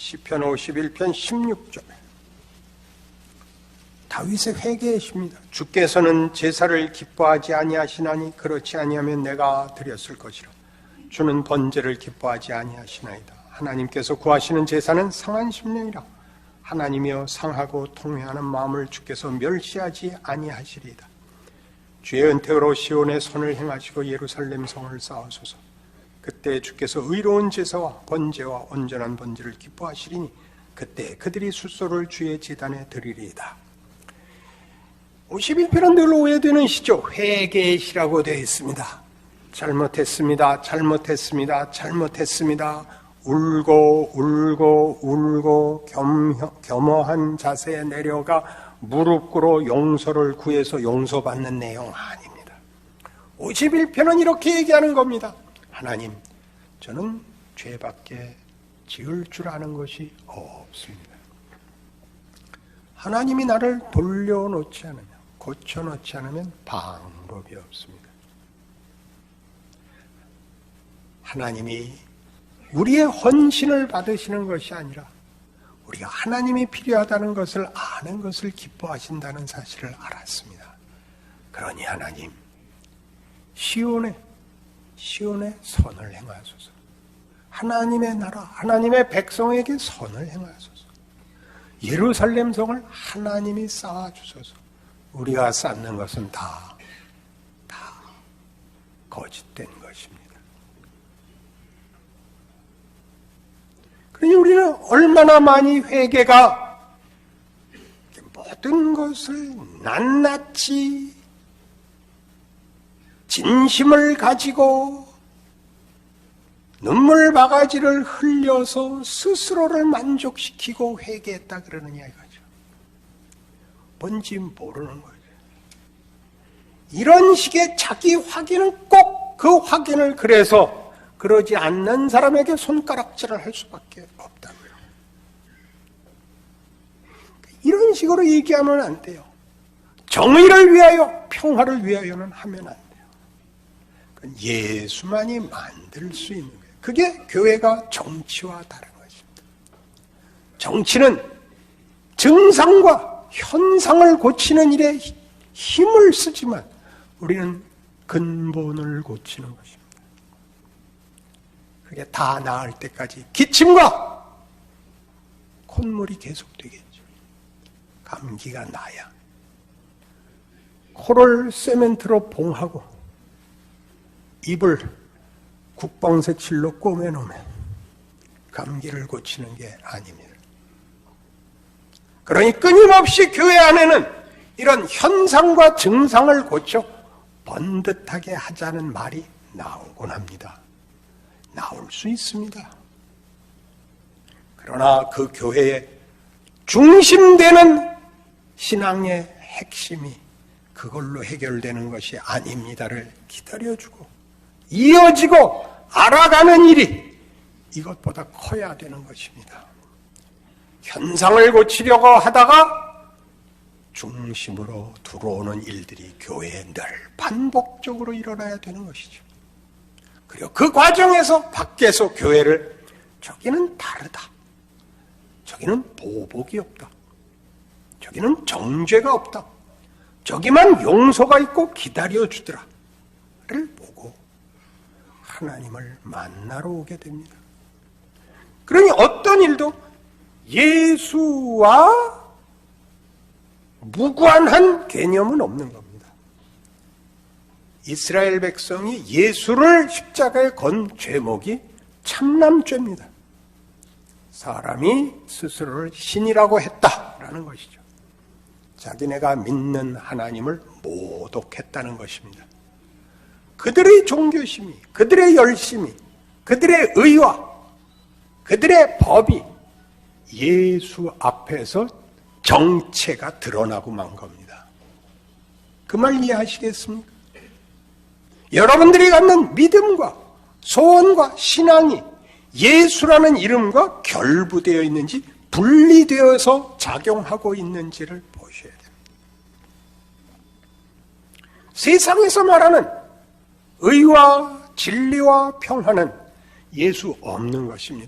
시편 51편 16절 다윗의 회개이십니다. 주께서는 제사를 기뻐하지 아니하시나니 그렇지 아니하면 내가 드렸을 것이라. 주는 번제를 기뻐하지 아니하시나이다. 하나님께서 구하시는 제사는 상한 심령이라. 하나님이여 상하고 통회하는 마음을 주께서 멸시하지 아니하시리이다. 주의 은택으로 시온의 선을 행하시고 예루살렘 성을 쌓으소서. 그때 주께서 의로운 제사와 번제와 온전한 번제를 기뻐하시리니 그때 그들이 숫소를 주의 제단에 드리리이다. 51편은 늘 오해되는 시죠. 회개의 시라고 되어 있습니다. 잘못했습니다. 잘못했습니다. 잘못했습니다. 울고 울고 울고 겸, 겸허한 자세에 내려가 무릎 꿇어 용서를 구해서 용서받는 내용 아닙니다. 51편은 이렇게 얘기하는 겁니다. 하나님, 저는 죄밖에 지을 줄 아는 것이 없습니다. 하나님이 나를 돌려놓지 않으면, 고쳐놓지 않으면 방법이 없습니다. 하나님이 우리의 헌신을 받으시는 것이 아니라 우리가 하나님이 필요하다는 것을 아는 것을 기뻐하신다는 사실을 알았습니다. 그러니 하나님, 시온에, 시온에 선을 행하소서. 하나님의 나라, 하나님의 백성에게 선을 행하소서. 예루살렘 성을 하나님이 쌓아주소서. 우리가 쌓는 것은 다, 다 거짓된 것입니다. 그러니 우리는 얼마나 많이 회개가 모든 것을 낱낱이 진심을 가지고 눈물 바가지를 흘려서 스스로를 만족시키고 회개했다 그러느냐 이거죠. 뭔지 모르는 거죠. 이런 식의 자기 확인은 꼭 그 확인을 그래서 그러지 않는 사람에게 손가락질을 할 수밖에 없다고요. 이런 식으로 얘기하면 안 돼요. 정의를 위하여, 평화를 위하여는 하면 안 돼요. 예수만이 만들 수 있는 거예요. 그게 교회가 정치와 다른 것입니다. 정치는 증상과 현상을 고치는 일에 힘을 쓰지만 우리는 근본을 고치는 것입니다. 그게 다 나을 때까지 기침과 콧물이 계속되겠죠. 감기가 나야. 코를 세멘트로 봉하고 입을 국방색실로 꼬매놓으면 감기를 고치는 게 아닙니다. 그러니 끊임없이 교회 안에는 이런 현상과 증상을 고쳐 번듯하게 하자는 말이 나오곤 합니다. 나올 수 있습니다. 그러나 그 교회의 중심되는 신앙의 핵심이 그걸로 해결되는 것이 아닙니다를 기다려주고 이어지고 알아가는 일이 이것보다 커야 되는 것입니다. 현상을 고치려고 하다가 중심으로 들어오는 일들이 교회에 늘 반복적으로 일어나야 되는 것이죠. 그리고 그 과정에서 밖에서 교회를 저기는 다르다. 저기는 보복이 없다. 저기는 정죄가 없다. 저기만 용서가 있고 기다려주더라. 를 보고 하나님을 만나러 오게 됩니다. 그러니 어떤 일도 예수와 무관한 개념은 없는 겁니다. 이스라엘 백성이 예수를 십자가에 건 죄목이 참남죄입니다. 사람이 스스로를 신이라고 했다라는 것이죠. 자기네가 믿는 하나님을 모독했다는 것입니다. 그들의 종교심이, 그들의 열심이, 그들의 의와 그들의 법이 예수 앞에서 정체가 드러나고 만 겁니다. 그 말 이해하시겠습니까? 여러분들이 갖는 믿음과 소원과 신앙이 예수라는 이름과 결부되어 있는지 분리되어서 작용하고 있는지를 보셔야 됩니다. 세상에서 말하는 의와 진리와 평화는 예수 없는 것입니다.